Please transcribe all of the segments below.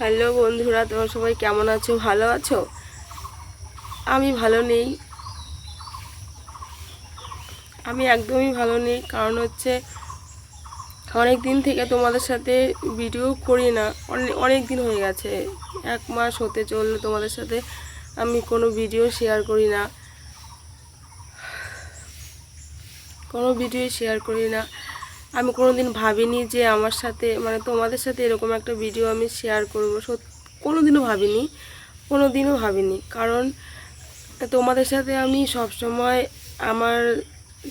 Hello বন্ধুরা, তোমরা সবাই কেমন আছো? ভালো আছো? আমি ভালো নেই। আমি একদমই ভালো নেই, কারণ হচ্ছে অনেক দিন থেকে তোমাদের সাথে ভিডিও করি না। অনেক দিন হয়ে গেছে, এক মাস হতে চললে তোমাদের সাথে আমি কোনো ভিডিও শেয়ার করি না। কোনো ভিডিও শেয়ার করি না। আমি কোনো দিন ভাবিনি যে আমার সাথে মানে তোমাদের সাথে এরকম একটা ভিডিও আমি শেয়ার করব। কোনো দিনও ভাবিনি কোনো দিনও ভাবিনি। কারণ তোমাদের সাথে আমি সব সময় আমার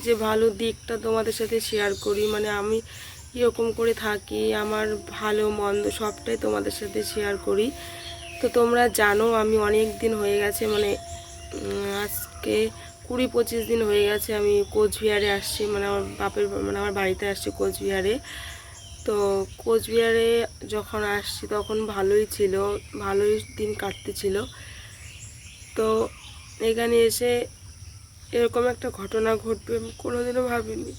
যে ভালো দিকটা তোমাদের সাথে শেয়ার করি মানে আমি কীরকম করে থাকি, আমার ভালো, মন্দ সবটাই তোমাদের সাথে শেয়ার করি। তো তোমরা জানো আমি অনেক দিন হয়ে গেছে মানে আজকে কুড়ি পঁচিশ দিন হয়ে গেছে আমি কোচবিহারে আসছি মানে আমার বাপের মানে আমার বাড়িতে আসছি কোচবিহারে। তো কোচবিহারে যখন আসছি তখন ভালোই ছিল, ভালোই দিন কাটতেছিল। তো এখানে এসে এরকম একটা ঘটনা ঘটবে আমি কোনোদিনও ভাবিনি।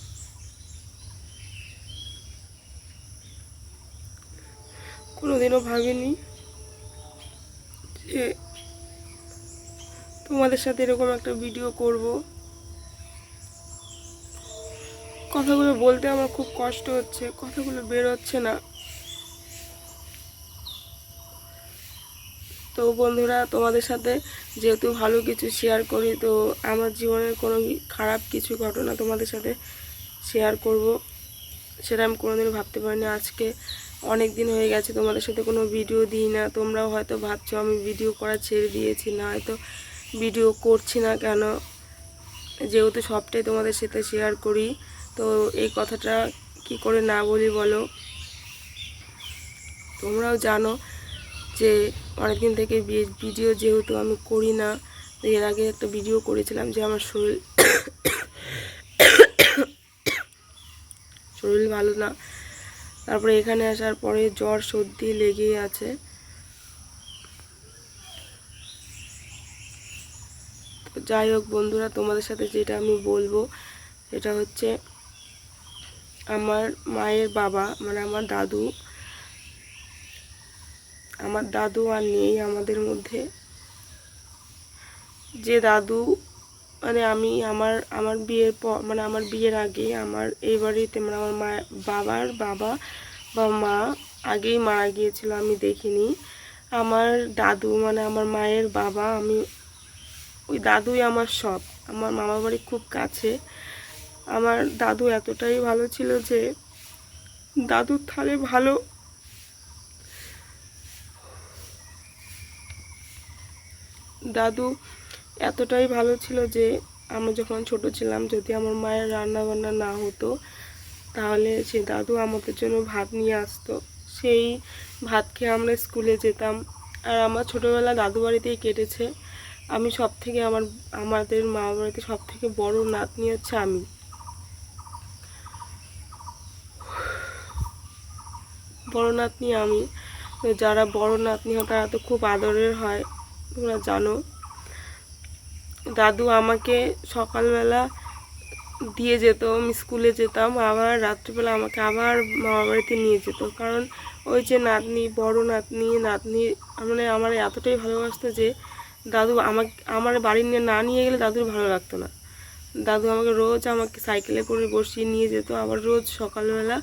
কোনোদিনও ভাবিনি যে তোমাদের সাথে এরকম একটা ভিডিও করব। কথাগুলো বলতে আমার খুব কষ্ট হচ্ছে, কথাগুলো বের হচ্ছে না। তো বন্ধুরা, তোমাদের সাথে যেহেতু ভালো কিছু শেয়ার করি, তো আমার জীবনের কোনো খারাপ কিছু ঘটনা তোমাদের সাথে শেয়ার করব। সেটা আমি কোনোদিনও ভাবতে পারিনি। আজকে অনেক দিন হয়ে গেছে তোমাদের সাথে কোনো ভিডিও দিই না। তোমরাও হয়তো ভাবছ আমি ভিডিও করা ছেড়ে দিয়েছি, না হয়তো ভিডিও করছি না কেন? যেহেতু সবটাই তোমাদের সাথে শেয়ার করি, তো এই কথাটা কি করে না বলি বলো? তোমরাও জানো যে অনেকদিন থেকে ভিডিও যেহেতু আমি করি না এর আগে একটা ভিডিও করেছিলাম যে আমার শরীর শরীর ভালো না। তারপরে এখানে আসার পরে জ্বর সর্দি লেগেই আছে। যাই হোক বন্ধুরা, তোমাদের সাথে যেটা আমি বলব, সেটা হচ্ছে আমার মায়ের বাবা মানে আমার দাদু আমার দাদু আর নেই আমাদের মধ্যে। যে দাদু মানে আমি আমার আমার বিয়ের পর মানে আমার বিয়ের আগে আমার এই বাড়িতে মানে আমার মা বাবার বাবা বা মা আগেই মারা গিয়েছিল, আমি দেখিনি। আমার দাদু মানে আমার মায়ের বাবা, আমি ওই দাদুই আমার সব আমার মামা বাড়ি খুব কাছে। আমার দাদু এতটাই ভালো ছিল যে দাদুর থালে ভালো। দাদু এতটাই ভালো ছিল যে, আমি যখন ছোট ছিলাম, যদি আমার মায়ের রান্না বান্না না হতো, তাহলে সে দাদু আমাদের জন্য ভাত নিয়ে আসতো। সেই ভাত খেয়ে আমরা স্কুলে যেতাম। আর আমার ছোটোবেলা দাদু বাড়িতেই কেটেছে। আমি সব থেকে আমার, আমাদের মা বাড়িতে সব থেকে বড় নাতনি হচ্ছে আমি। বড় নাতনি আমি। যারা বড় নাতনি হয়, তারা তো খুব আদরের হয়, তোমরা জানো। দাদু আমাকে সকালবেলা দিয়ে যেত, আমি স্কুলে যেতাম, আবার রাত্রিবেলা আমাকে আবার মামা বাড়িতে নিয়ে যেত। কারণ ওই যে নাতনি, বড় নাতনি নাতনি মানে আমার এতটাই ভালোবাসতো যে দাদু আমাকে, আমার বাড়ি নিয়ে না নিয়ে গেলে দাদুর ভালো লাগতো না। দাদু আমাকে রোজ আমাকে সাইকেলে করে বসিয়ে নিয়ে যেত, আবার রোজ সকালবেলা,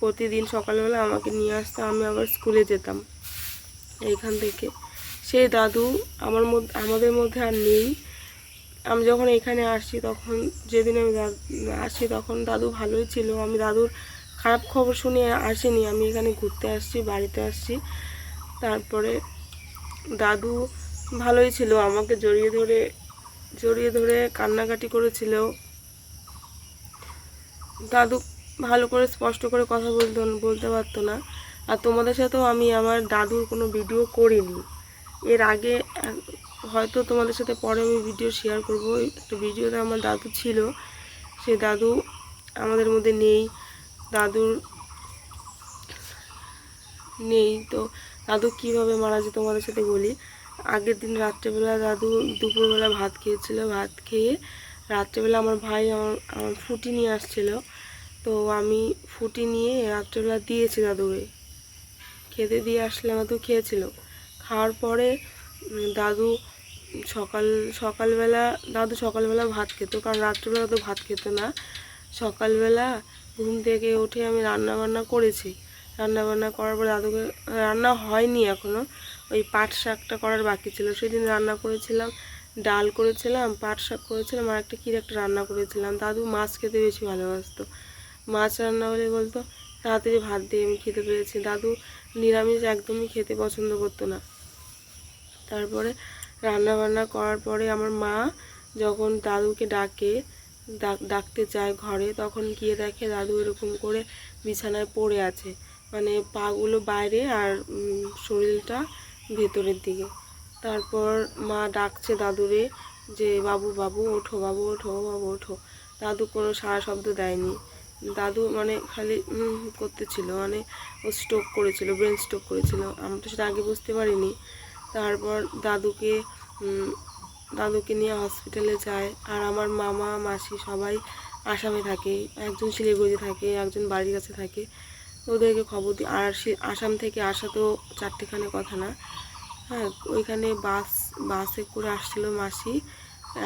প্রতিদিন সকালবেলা আমাকে নিয়ে আসতো, আমি আবার স্কুলে যেতাম এইখান থেকে। সেই দাদু আমার মধ্যে আমাদের মধ্যে আর নেই। আমি যখন এখানে আসি তখন, যেদিন আমি আসি তখন দাদু ভালোই ছিল। আমি দাদুর খারাপ খবর শুনে আসিনি। আমি এখানে ঘুরতে আসছি, বাড়িতে আসছি। তারপরে দাদু ভালোই ছিল। আমাকে জড়িয়ে ধরে জড়িয়ে ধরে কান্নাকাটি করেছিল। দাদু ভালো করে স্পষ্ট করে কথা বলতো, বলতে পারতো না। আর তোমাদের সাথেও আমি আমার দাদুর কোনো ভিডিও করিনি। এর আগে হয়তো তোমাদের সাথে পরে আমি ভিডিও শেয়ার করব। একটা ভিডিওতে আমার দাদু ছিল। সে দাদু আমাদের মধ্যে নেই। দাদুর নেই। তো দাদু কীভাবে মারা যায় তোমাদের সাথে বলি। আগের দিন রাত্রেবেলা দাদু দুপুরবেলা ভাত খেয়েছিল, ভাত খেয়ে রাত্রেবেলা আমার ভাই আমার আমার ফুটি নিয়ে আসছিল। তো আমি ফুটি নিয়ে রাত্রেবেলা দিয়েছি দাদুকে। খেতে দিয়ে আসলাম দাদু খেয়েছিল। খাওয়ার পরে দাদু সকাল, সকালবেলা, দাদু সকালবেলা ভাত খেত, কারণ রাত্রেবেলা তো ভাত খেত না। সকালবেলা ঘুম থেকে উঠে আমি রান্না বান্না করেছি। রান্না বান্না করার পরে দাদুকে, রান্না হয়নি এখনও। ওই পাট শাকটা করার বাকি ছিল। সেদিন রান্না করেছিলাম, ডাল করেছিলাম, পাট শাক করেছিলাম, আর একটা কী একটা রান্না করেছিলাম। দাদু মাছ খেতে বেশি ভালোবাসতো। মাছ রান্না হলে বলতো, তাড়াতাড়ি ভাত দিয়ে আমি খেতে পেরেছি। দাদু নিরামিষ একদমই খেতে পছন্দ করতো না। তারপরে রান্না বান্না করার পরে আমার মা যখন দাদুকে ডাকে, ডাক, ডাকতে চায় ঘরে, তখন গিয়ে দেখে দাদু এরকম করে বিছানায় পড়ে আছে। মানে পাগুলো বাইরে আর শরীরটা ভেতরের দিকে। তারপর মা ডাকছে দাদুরে যে, বাবু বাবু, ওঠো বাবু ওঠো বাবু, ওঠো। দাদু কোনো সারা শব্দ দেয়নি। দাদু মানে খালি করতেছিল মানে ও স্ট্রোক করেছিল ব্রেন স্ট্রোক করেছিল। আমি তো সেটা আগে বুঝতে পারিনি। তারপর দাদুকে দাদুকে নিয়ে হসপিটালে যায়। আর আমার মামা, মাসি সবাই আসামে থাকে। একজন শিলিগুড়িতে থাকে, একজন বাড়ির কাছে থাকে। ওদেরকে খবর দিই আর আসাম থেকে আসা তো চারটেখানে কথা না। হ্যাঁ ওইখানে বাস, বাসে করে আসছিল মাসি।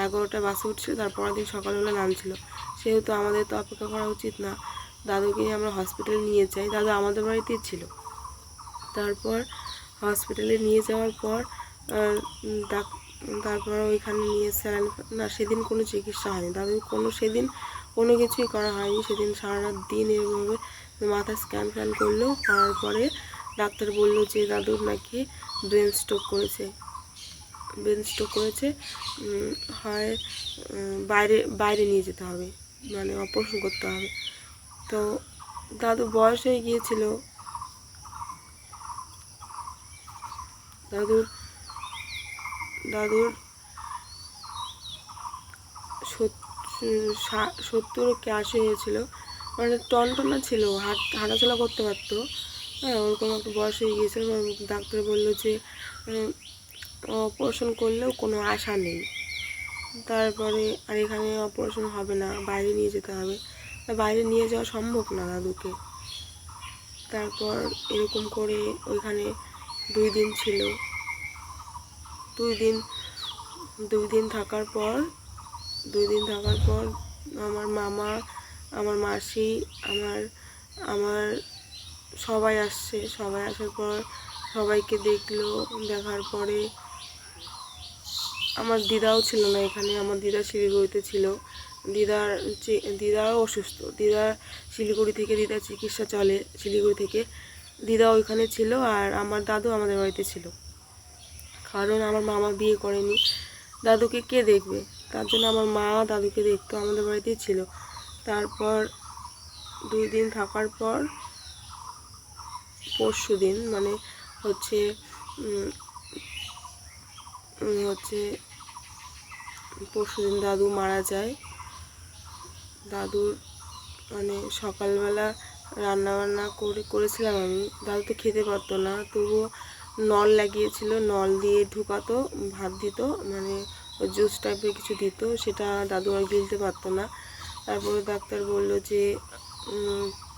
এগারোটা বাসে উঠছিল, তারপরের দিন সকালবেলা নামছিল। সেহেতু আমাদের তো অপেক্ষা করা উচিত না। দাদুকে নিয়ে আমরা হসপিটালে নিয়ে যাই। দাদু আমাদের বাড়িতেই ছিল। তারপর হসপিটালে নিয়ে যাওয়ার পর তারপর ওইখানে নিয়ে স্যালাইন না, সেদিন কোনো চিকিৎসা হয়নি। দাদু কোনো, সেদিন কোনো কিছুই করা হয়নি। সেদিন সারা রাত দিন এরকমভাবে মাথা স্ক্যান ফ্যান করল করার পরে ডাক্তার বলল যে, দাদুর নাকি ব্রেন স্ট্রোক করেছে। ব্রেন স্ট্রোক করেছে হয় বাইরে বাইরে নিয়ে যেতে হবে মানে অপারেশন করতে হবে। তো দাদু বয়স হয়ে গিয়েছিল। দাদুর দাদুর সত্তর কি আশি হয়েছিল। মানে টনটনা ছিল, হাট, হাঁটাচলা করতে পারতো। হ্যাঁ ওরকম একটা বয়স হয়ে গিয়েছিল ডাক্তার বলল যে অপারেশন করলেও কোনো আশা নেই। তারপরে আর এখানে অপারেশন হবে না, বাইরে নিয়ে যেতে হবে। বাইরে নিয়ে যাওয়া সম্ভব না দাদুকে। তারপর এরকম করে ওইখানে দুই দিন ছিল। দুই দিন দুই দিন থাকার পর, দুই দিন থাকার পর আমার মামা আমার মাসি, আমার আমার সবাই আসছে। সবাই আসার পর সবাইকে দেখল, দেখার পরে আমার দিদাও ছিল না এখানে, আমার দিদা শিলিগুড়িতে ছিল। দিদার দিদাও অসুস্থ। দিদা শিলিগুড়ি থেকে দিদার চিকিৎসা চলে শিলিগুড়ি থেকে। দিদা ওইখানে ছিল আর আমার দাদু আমাদের বাড়িতে ছিল। কারণ আমার মামা বিয়ে করেনি। দাদুকে কে দেখবে? তার জন্য আমার মা দাদুকে দেখতো, আমাদের বাড়িতেই ছিল। তারপর দুই দিন থাকার পর পরশু দিন মানে হচ্ছে হচ্ছে পরশু দিন দাদু মারা যায়। দাদুর মানে সকালবেলা রান্না বান্না করে, করেছিলাম আমি। দাদু তো খেতে পারতো না, তবুও নল লাগিয়েছিল, নল দিয়ে ঢুকাতো, ভাত দিত মানে জুস টাইপের কিছু দিত, সেটা দাদু আর গিলতে পারতো না। তারপরে ডাক্তার বলল যে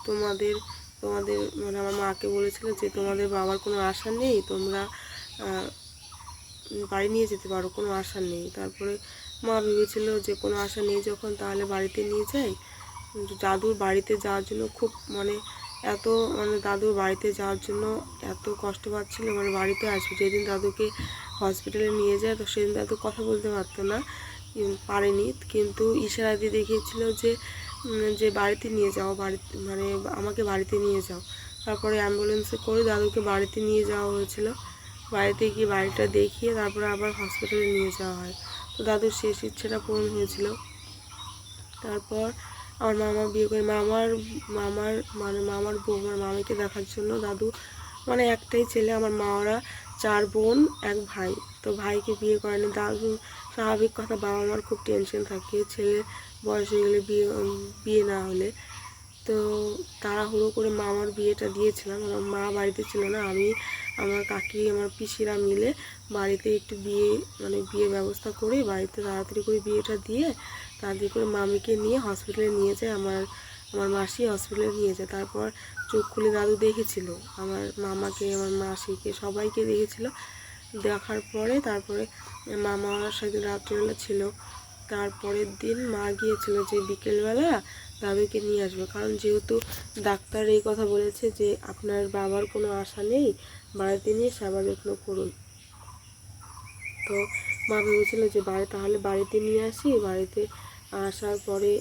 তোমাদের তোমাদের মানে আমার মাকে বলেছিল যে, তোমাদের বাবার কোনো আশা নেই, তোমরা বাড়ি নিয়ে যেতে পারো, কোনো আশা নেই। তারপরে মা ভেবেছিল যে, কোনো আশা নেই যখন, তাহলে বাড়িতে নিয়ে যাই। দাদুর বাড়িতে যাওয়ার জন্য খুব মানে এত মানে দাদুর বাড়িতে যাওয়ার জন্য এত কষ্ট পাচ্ছিল মানে বাড়িতে আসবে। যেদিন দাদুকে হসপিটালে নিয়ে যায়, তো সেদিন দাদু কথা বলতে পারতো না। পারেনি। কিন্তু ইশারা দিয়ে দেখিয়েছিল যে যে বাড়িতে নিয়ে যাও, বাড়িতে মানে আমাকে বাড়িতে নিয়ে যাও। তারপরে অ্যাম্বুলেন্সে করে দাদুকে বাড়িতে নিয়ে যাওয়া হয়েছিল। বাড়িতে গিয়ে বাড়িটা দেখিয়ে তারপরে আবার হসপিটালে নিয়ে যাওয়া হয়। তো দাদুর শেষ ইচ্ছেটা পূরণ হয়েছিল। তারপর আমার মামা বিয়ে করে, মামার মামার মানে মামার বউ, আমার মামাকে দেখার জন্য দাদু মানে একটাই ছেলে, আমার মাওরা, চার বোন, এক ভাই। তো ভাইকে বিয়ে করেনি। দাদু স্বাভাবিক কথা বাবা মার খুব টেনশন থাকে, ছেলে বয়স হয়ে গেলে বিয়ে বিয়ে না হলে। তো তাড়াহুড়ো করে মামার বিয়েটা দিয়েছিলাম আমার মা বাড়িতে ছিল না, আমি, আমার কাকি, আমার পিসিরা মিলে বাড়িতে একটু বিয়ে মানে বিয়ে ব্যবস্থা করে বাড়িতে তাড়াতাড়ি করে বিয়েটা দিয়ে, তাড়াতাড়ি করে মামিকে নিয়ে হসপিটালে নিয়ে যায়, আমার আমার মাসি হসপিটালে নিয়ে যায়। তারপর চোখ খুলে দাদু দেখেছিল, আমার মামাকে, আমার মাসিকে, সবাইকে দেখেছিল। দেখার পরে তারপরে মামা সাথে রাত্রিবেলা ছিল। তারপরের দিন মা গিয়েছিল যে বিকেলবেলা দাদুকে নিয়ে আসবে। কারণ যেহেতু ডাক্তার এই কথা বলেছে যে আপনার বাবার কোনো আশা নেই, বাড়িতে নিয়ে সেবা যত্ন করুন। তো মা ভেবেছিল যে বাড়ি, তাহলে বাড়িতে নিয়ে আসি, বাড়িতে আসার পরে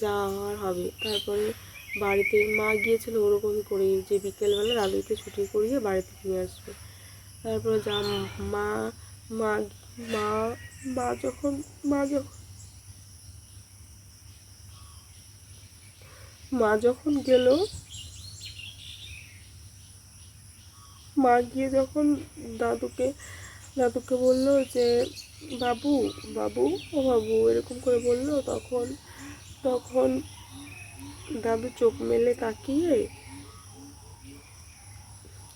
যাওয়া হওয়ার হবে। তারপরে বাড়িতে মা গিয়েছিল ওরকমই করে যে বিকেলবেলা দাদুকে ছুটি করিয়ে বাড়িতে নিয়ে আসবে। তারপরে যা মা মা মা মা যখন মা যখন মা যখন গেল, মা গিয়ে যখন দাদুকে দাদুকে বলল যে, বাবু বাবু, ও বাবু, এরকম করে বলল, তখন তখন দাদু চোখ মেলে তাকিয়ে,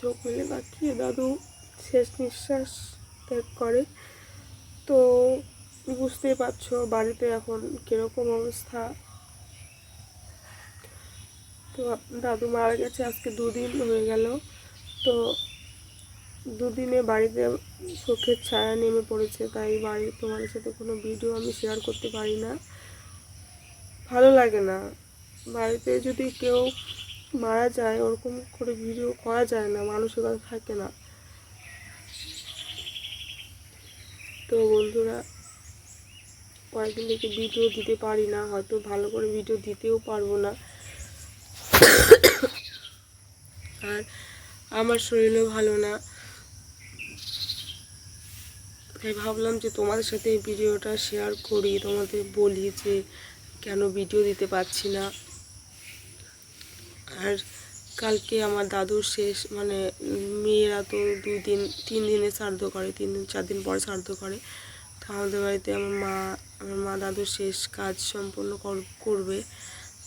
চোখ মেলে তাকিয়ে দাদু শেষ নিঃশ্বাস ত্যাগ করে। তো বুঝতেই পারছ বাড়িতে এখন কীরকম অবস্থা। তো দাদু মারা গেছে আজকে দুদিন হয়ে গেল। তো দুদিনে বাড়িতে চোখের ছায়া নেমে পড়েছে, তাই বাড়ির তোমাদের সাথে কোনো ভিডিও আমি শেয়ার করতে পারি না। ভালো লাগে না। বাড়িতে যদি কেউ মারা যায়, ওরকম করে ভিডিও করা যায় না মানসিকতা থাকে না। তো বন্ধুরা, কয়েকদিন থেকে ভিডিও দিতে পারি না, হয়তো ভালো করে ভিডিও দিতেও পারব না। আর আমার শরীরও ভালো না। তাই ভাবলাম যে তোমাদের সাথে এই ভিডিওটা শেয়ার করি, তোমাদের বলি যে কেন ভিডিও দিতে পারছি না। আর কালকে আমার দাদুর শেষ মানে মেয়েরা তো দুই দিন তিন দিনে শ্রাদ্ধ করে, তিন দিন, চার দিন পরে শ্রাদ্ধ করে। তো আমাদের বাড়িতে আমার মা আমার মা দাদুর শেষ কাজ সম্পূর্ণ কর- করবে।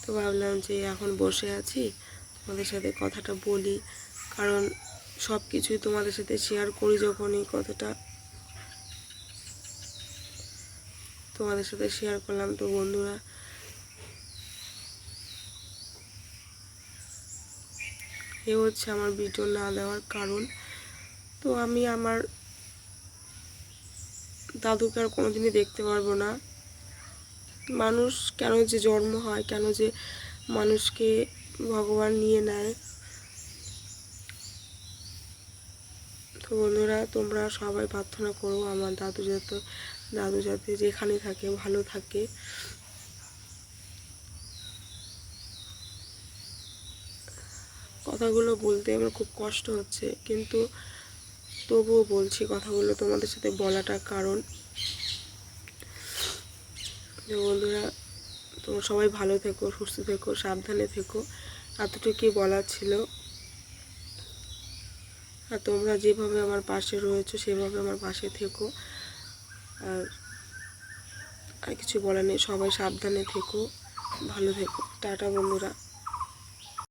তো ভাবলাম যে এখন বসে আছি, তোমাদের সাথে কথাটা বলি। কারণ সব কিছুই তোমাদের সাথে শেয়ার করি যখন এই কথাটা। তোমাদের সাথে শেয়ার করলাম তো বন্ধুরা এ হচ্ছে আমার ভিডিও না দেওয়ার কারণ। তো আমি আমার দাদুকে আর কোনোদিনই দেখতে পারব না। মানুষ কেন যে জন্ম হয়, কেন যে মানুষকে ভগবান নিয়ে নেয়। তো বন্ধুরা, তোমরা সবাই প্রার্থনা করো আমার দাদু যাতে দাদু যাতে যেখানে থাকে, ভালো থাকে। কথাগুলো বলতে আমার খুব কষ্ট হচ্ছে। কিন্তু তবুও বলছি কথাগুলো তোমাদের সাথে বলাটা কারণ। যে বন্ধুরা, তোমরা সবাই ভালো থেকো, সুস্থ থেকো, সাবধানে থেকো। এতটুকুই বলার ছিল। আর তোমরা যেভাবে আমার পাশে রয়েছো, সেভাবে আমার পাশে থেকো। আর আর কিছু বলার নেই, সবাই সাবধানে থেকো, ভালো থেকো। টাটা বন্ধুরা।